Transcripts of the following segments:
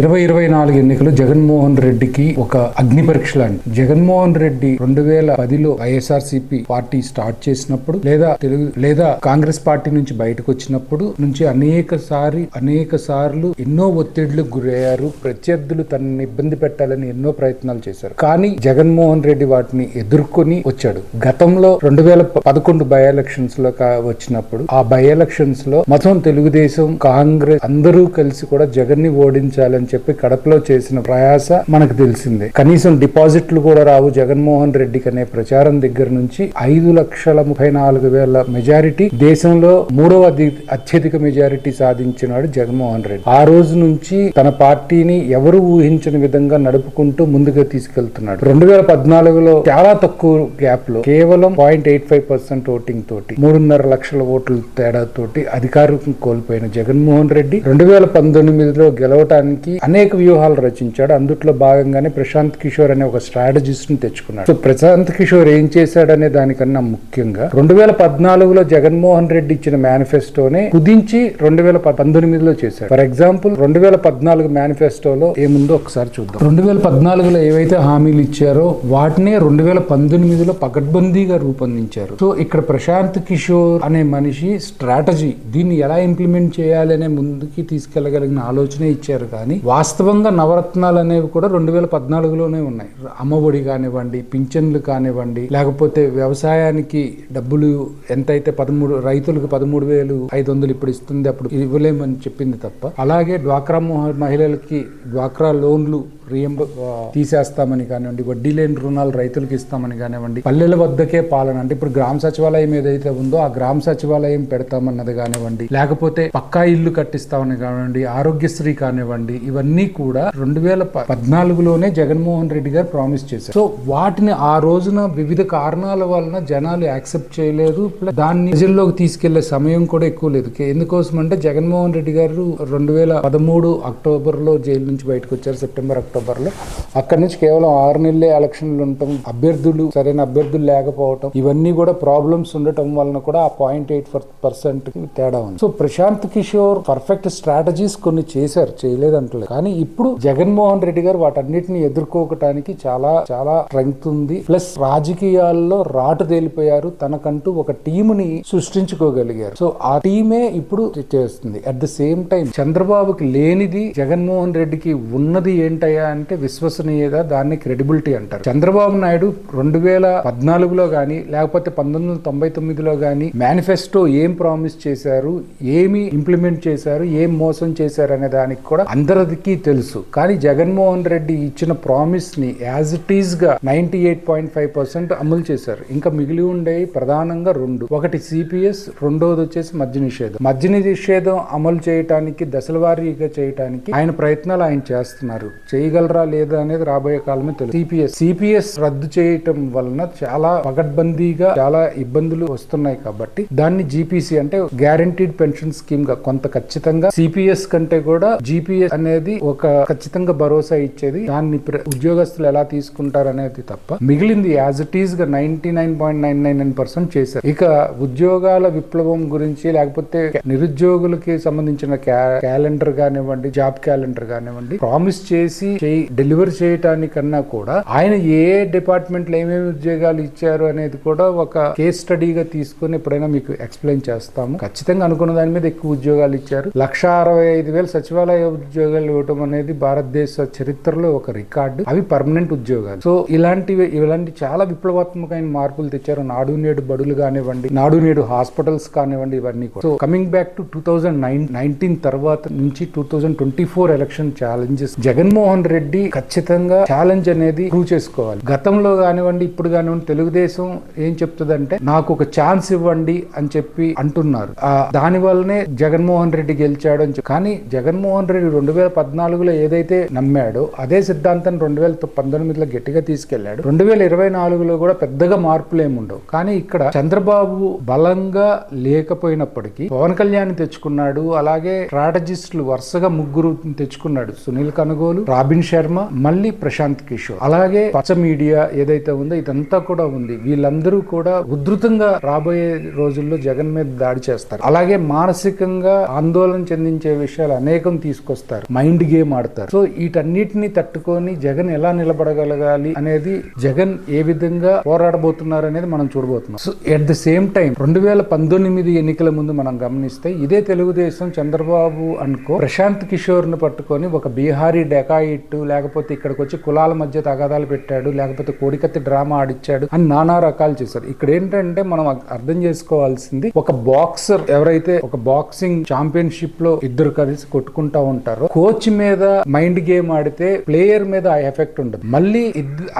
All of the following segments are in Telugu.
ఇరవై ఇరవై నాలుగు ఎన్నికలు జగన్మోహన్ రెడ్డికి ఒక అగ్ని పరీక్ష లాంటి జగన్మోహన్ రెడ్డి రెండు వేల పదిలో వైఎస్ఆర్సీపీ పార్టీ స్టార్ట్ చేసినప్పుడు లేదా తెలుగు లేదా కాంగ్రెస్ పార్టీ నుంచి బయటకు వచ్చినప్పుడు నుంచి అనేక సారి అనేక సార్లు ఎన్నో ఒత్తిళ్ళకు గురయ్యారు ప్రత్యర్థులు తనని ఇబ్బంది పెట్టాలని ఎన్నో ప్రయత్నాలు చేశారు. కానీ జగన్మోహన్ రెడ్డి వాటిని ఎదుర్కొని వచ్చాడు. గతంలో రెండు వేల పదకొండు బై ఎలక్షన్స్లో వచ్చినప్పుడు ఆ బై ఎలక్షన్స్లో మొత్తం తెలుగుదేశం కాంగ్రెస్ అందరూ కలిసి కూడా జగన్ని ఓడించాలని చెప్పి కడపలో చేసిన ప్రయాస మనకు తెలిసిందే. కనీసం డిపాజిట్లు కూడా రావు. జగన్మోహన్ రెడ్డికి అనే ప్రచారం దగ్గర నుంచి ఐదు లక్షల ముప్పై నాలుగు వేల మెజారిటీ. దేశంలో మూడవ అత్యధిక మెజారిటీ సాధించినాడు జగన్మోహన్ రెడ్డి. ఆ రోజు నుంచి తన పార్టీని ఎవరు ఊహించని విధంగా నడుపుకుంటూ ముందుగా తీసుకెళ్తున్నాడు. రెండు వేల పద్నాలుగులో చాలా తక్కువ గ్యాప్లో కేవలం point eight five percent voting తోటి మూడున్నర లక్షల ఓట్ల తేడా తోటి అధికారం కోల్పోయిన జగన్మోహన్ రెడ్డి రెండు వేల పంతొమ్మిదిలో గెలవటానికి అనేక వ్యూహాలు రచించాడు. అందుట్లో భాగంగానే ప్రశాంత్ కిషోర్ అనే ఒక స్ట్రాటజిస్ట్ని తెచ్చుకున్నాడు. సో ప్రశాంత్ కిషోర్ ఏం చేశాడనే దానికన్నా ముఖ్యంగా రెండు వేల పద్నాలుగులో జగన్మోహన్ రెడ్డి ఇచ్చిన మేనిఫెస్టోనే కుదించి రెండు వేల పంతొమ్మిదిలో చేశాడు. ఫర్ ఎగ్జాంపుల్ రెండు వేల పద్నాలుగు మేనిఫెస్టోలో ఏముందో ఒకసారి చూద్దాం. రెండు వేల పద్నాలుగులో ఏవైతే హామీలు ఇచ్చారో వాటినే రెండు వేల పంతొమ్మిదిలో పకడ్బందీగా రూపొందించారు. సో ఇక్కడ ప్రశాంత్ కిషోర్ అనే మనిషి స్ట్రాటజీ దీన్ని ఎలా ఇంప్లిమెంట్ చేయాలనే ముందుకి తీసుకెళ్ళగలిగిన ఆలోచనే ఇచ్చారు. కానీ వాస్తవంగా నవరత్నాలు అనేవి కూడా రెండు వేల పద్నాలుగులోనే ఉన్నాయి. అమ్మఒడి కానివ్వండి పింఛన్లు కానివ్వండి లేకపోతే వ్యవసాయానికి డబ్బులు ఎంతైతే పదమూడు రైతులకు పదమూడు వేలు ఐదు వందలు ఇప్పుడు ఇస్తుంది అప్పుడు ఇవ్వలేమని చెప్పింది తప్ప అలాగే డ్వాక్రా మహిళలకి డ్వాక్రా లోన్లు రియంబ తీసేస్తామని కానివ్వండి వడ్డీ లేని రుణాలు రైతులకు ఇస్తామని కానివ్వండి పల్లెల వద్దకే పాలన అంటే ఇప్పుడు గ్రామ సచివాలయం ఏదైతే ఉందో ఆ గ్రామ సచివాలయం పెడతామన్నది కానివ్వండి లేకపోతే పక్కా ఇల్లు కట్టిస్తామని కానివ్వండి ఆరోగ్యశ్రీ కానివ్వండి ఇవన్నీ కూడా రెండు వేల పద్నాలుగులోనే జగన్మోహన్ రెడ్డి గారు ప్రామిస్ చేశారు. సో వాటిని ఆ రోజున వివిధ కారణాల వలన జనాలు యాక్సెప్ట్ చేయలేదు ప్లస్ దాన్ని ప్రజల్లోకి తీసుకెళ్ళే సమయం కూడా ఎక్కువ లేదు. ఎందుకోసం అంటే జగన్మోహన్ రెడ్డి గారు రెండు వేల పదమూడు అక్టోబర్లో జైలు నుంచి బయటకు వచ్చారు సెప్టెంబర్ అక్టోబర్. అక్టోబర్లో అక్కడి నుంచి కేవలం ఆరు నెలలే ఎలక్షన్లు ఉండటం అభ్యర్థులు సరైన అభ్యర్థులు లేకపోవటం ఇవన్నీ కూడా ప్రాబ్లమ్స్ ఉండటం వలన కూడా ఆ పాయింట్ ఎయిట్ పర్సెంట్ తేడా ఉంది. So Prashant Kishor perfect strategies కొన్ని చేశారు చేయలేదంటలేదు. కానీ ఇప్పుడు జగన్మోహన్ రెడ్డి గారు వాటన్నిటిని ఎదుర్కోవటానికి చాలా చాలా స్ట్రెంగ్త్ ఉంది. ప్లస్ రాజకీయాల్లో రాటు తేలిపోయారు. తనకంటూ ఒక టీముని సృష్టించుకోగలిగారు. సో ఆ టీమే ఇప్పుడు చేస్తుంది. అట్ ద సేమ్ టైం చంద్రబాబుకి లేనిది జగన్మోహన్ రెడ్డికి ఉన్నది ఏంటయ్యా అంటే విశ్వసనీయత దాన్ని క్రెడిబిలిటీ అంటారు. చంద్రబాబు నాయుడు రెండు వేల పద్నాలుగులో కానీ లేకపోతే పంతొమ్మిది వందల తొంభై తొమ్మిదిలో కానీ మేనిఫెస్టో ఏం ప్రామిస్ చేశారు ఏమి ఇంప్లిమెంట్ చేశారు ఏం మోసం చేశారు అనే దానికి కూడా అందరికీ తెలుసు. కానీ జగన్మోహన్ రెడ్డి ఇచ్చిన ప్రామిస్ని యాజ్ ఇట్ ఈస్గా ninety eight point five percent అమలు చేశారు. ఇంకా మిగిలి ఉండేవి ప్రధానంగా రెండు. ఒకటి సిపిఎస్ రెండోది వచ్చేసి మద్య నిషేధం. మద్య నిషేధం అమలు చేయటానికి దశలవారీగా చేయటానికి ఆయన ప్రయత్నాలు ఆయన చేస్తున్నారు. చేయగలరా లేదా అనేది రాబోయే కాలమే తెలుసు. సిపిఎస్ సిపిఎస్ రద్దు చేయటం వలన చాలా పగడ్బందీగా చాలా ఇబ్బందులు వస్తున్నాయి కాబట్టి దాన్ని జీపీసీ అంటే గ్యారంటీడ్ పెన్షన్ స్కీమ్గా కొంత ఖచ్చితంగా సిపిఎస్ కంటే కూడా జీపీఎస్ అనేది ఒక ఖచ్చితంగా భరోసా ఇచ్చేది. దాన్ని ప్ర- ఉద్యోగస్తులు ఎలా తీసుకుంటారు అనేది తప్ప మిగిలింది యాజ్ ఇట్ ఈస్గా ninety nine point nine nine nine percent చేశారు. ఇక ఉద్యోగాల విప్లవం గురించి లేకపోతే నిరుద్యోగులకి సంబంధించిన క్యాలెండర్ కానివ్వండి జాబ్ క్యాలెండర్ కానివ్వండి ప్రామిస్ చేసి డెలివర్ చేయటానికన్నా కూడా ఆయన ఏ డిపార్ట్మెంట్లో ఏమేమి ఉద్యోగాలు ఇచ్చారు అనేది కూడా ఒక కేస్ స్టడీగా తీసుకొని ఎప్పుడైనా మీకు ఎక్స్ప్లెయిన్ చేస్తాము. ఖచ్చితంగా అనుకున్న దాని మీద ఎక్కువ ఉద్యోగాలు ఇచ్చారు. లక్ష అరవై ఐదు వేల సచివాలయ ఉద్యోగాలు ఇవ్వటం అనేది భారతదేశ చరిత్రలో ఒక రికార్డు. అవి పర్మనెంట్ ఉద్యోగాలు. సో ఇలాంటివి ఇలాంటి చాలా విప్లవాత్మకమైన మార్పులు తెచ్చారు. నాడు నేడు బడులు కానివ్వండి నాడు నేడు హాస్పిటల్స్ కానివ్వండి ఇవన్నీ కూడా. So coming back to two thousand nine nineteen తర్వాత నుంచి two thousand twenty four election challenges Jaganmohan Reddy ఖచ్చితంగా ఛాలెంజ్ అనేది ప్రూవ్ చేసుకోవాలి. గతంలో కానివ్వండి ఇప్పుడు కానివ్వండి తెలుగుదేశం ఏం చెప్తుందంటే నాకు ఒక ఛాన్స్ ఇవ్వండి అని చెప్పి అంటున్నారు. ఆ దాని వల్లనే జగన్మోహన్ రెడ్డి గెలిచాడు అని చెప్పి. కానీ జగన్మోహన్ రెడ్డి రెండు వేల పద్నాలుగులో ఏదైతే నమ్మాడో అదే సిద్ధాంతం రెండు వేల పంతొమ్మిదిలో గట్టిగా తీసుకెళ్ళాడు. రెండు వేల ఇరవై నాలుగులో కూడా పెద్దగా మార్పులు ఏమి ఉండవు. కానీ ఇక్కడ చంద్రబాబు బలంగా లేకపోయినప్పటికీ పవన్ కళ్యాణ్ తెచ్చుకున్నాడు. అలాగే స్ట్రాటజిస్టులు వరుసగా ముగ్గురు తెచ్చుకున్నాడు. సునీల్ కనుగోలు రాబిన్ శర్మ మళ్ళీ ప్రశాంత్ కిషోర్. అలాగే పచ్చ మీడియా ఏదైతే ఉందో ఇదంతా కూడా ఉంది. వీళ్ళందరూ కూడా ఉధృతంగా రాబోయే రోజుల్లో జగన్ మీద దాడి చేస్తారు. అలాగే మానసికంగా ఆందోళన చెందించే విషయాలు అనేకం తీసుకొస్తారు. మైండ్ గేమ్ ఆడతారు. సో వీటన్నిటిని తట్టుకొని జగన్ ఎలా నిలబడగలగాలి అనేది జగన్ ఏ విధంగా పోరాడబోతున్నారు అనేది మనం చూడబోతున్నాం. So at the same time రెండు వేల పంతొమ్మిది ఎన్నికల ముందు మనం గమనిస్తే ఇదే తెలుగుదేశం చంద్రబాబు అనుకో ప్రశాంత్ కిషోర్ను పట్టుకొని ఒక బీహారీ డెకాయిట్ లేకపోతే ఇక్కడికి వచ్చి కులాల మధ్య తగాదాలు పెట్టాడు లేకపోతే కోడికత్తి డ్రామా ఆడిచ్చాడు అని నానా రకాలు చేశారు. ఇక్కడ ఏంటంటే మనం అర్థం చేసుకోవాల్సింది ఒక బాక్సర్ ఎవరైతే ఒక బాక్సింగ్ ఛాంపియన్షిప్లో ఇద్దరు కలిసి కొట్టుకుంటా ఉంటారో కోచ్ మీద మైండ్ గేమ్ ఆడితే ప్లేయర్ మీద ఆ ఎఫెక్ట్ ఉండదు. మళ్ళీ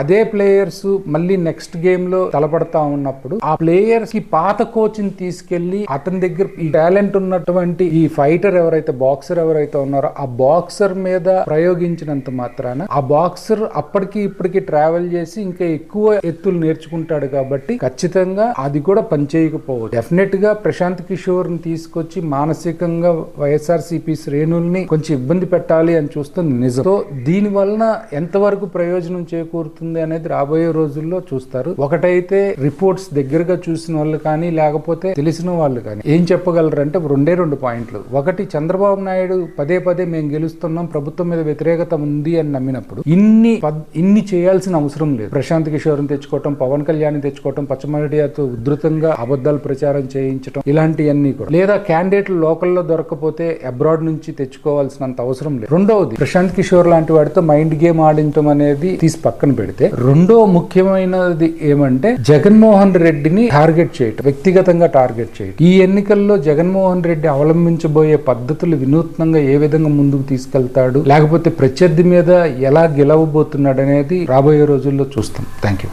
అదే ప్లేయర్స్ మళ్ళీ నెక్స్ట్ గేమ్లో తలపడతా ఉన్నప్పుడు ఆ ప్లేయర్స్కి పాత కోచ్ని తీసుకెళ్ళి అతని దగ్గర ఈ టాలెంట్ ఉన్నటువంటి ఈ ఫైటర్ ఎవరైతే బాక్సర్ ఎవరైతే ఉన్నారో ఆ బాక్సర్ మీద ప్రయోగించినంత మాత్రాన. ఆ బాక్సర్ అప్పటికి ఇప్పటికి ట్రావెల్ చేసి ఇంకా ఎక్కువ ఎత్తులు నేర్చుకుంటాడు కాబట్టి ఖచ్చితంగా అది కూడా పనిచేయకపోవచ్చు డెఫినెట్గా ప్రశాంత్ కిషోర్ని తీసుకొచ్చి మానసికంగా వైఎస్ఆర్ సిపి శ్రేణుల్ని కొంచెం ఇబ్బంది పెట్టాలి అని చూస్తుంది నిజం. సో దీని వలన ఎంతవరకు ప్రయోజనం చేకూరుతుంది అనేది రాబోయే రోజుల్లో చూస్తారు. ఒకటైతే రిపోర్ట్స్ దగ్గరగా చూసిన వాళ్ళు కానీ లేకపోతే తెలిసిన వాళ్ళు కానీ ఏం చెప్పగలరు అంటే రెండే రెండు పాయింట్లు. ఒకటి చంద్రబాబు నాయుడు పదే పదే మేము గెలుస్తున్నాం ప్రభుత్వం మీద వ్యతిరేకత ఉంది అని నమ్మినప్పుడు ఇన్ని ఇన్ని చేయాల్సిన అవసరం లేదు. ప్రశాంత్ కిషోర్ని తెచ్చుకోవటం పవన్ కళ్యాణ్ తెచ్చుకోవటం పచ్చమడియాతో ఉధృతంగా అబద్ధాలు ప్రచారం చేయించడం ఇలాంటివన్నీ కూడా. లేదా క్యాండిడేట్లు లోకల్లో దొరకపోతే అబ్రాడ్ నుంచి తెచ్చుకోవాల్సినంత అవసరం లేదు. రెండవది ప్రశాంత్ కిషోర్ లాంటి వాడితో మైండ్ గేమ్ ఆడించడం అనేది తీసి పక్కన పెడితే రెండో ముఖ్యమైనది ఏమంటే జగన్మోహన్ రెడ్డిని టార్గెట్ చేయటం వ్యక్తిగతంగా టార్గెట్ చేయటం. ఈ ఎన్నికల్లో జగన్మోహన్ రెడ్డి అవలంబించబోయే పద్ధతులు వినూత్నంగా ఏ విధంగా ముందుకు తీసుకెళ్తాడు లేకపోతే ప్రత్యర్థి మీద మీద ఎలా గెలవబోతున్నాడు అనేది రాబోయే రోజుల్లో చూస్తాం. థ్యాంక్ యూ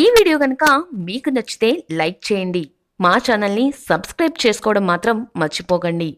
ఈ వీడియో కనుక మీకు నచ్చితే లైక్ చేయండి. మా ఛానల్ని సబ్స్క్రైబ్ చేసుకోవడం మాత్రం మర్చిపోకండి.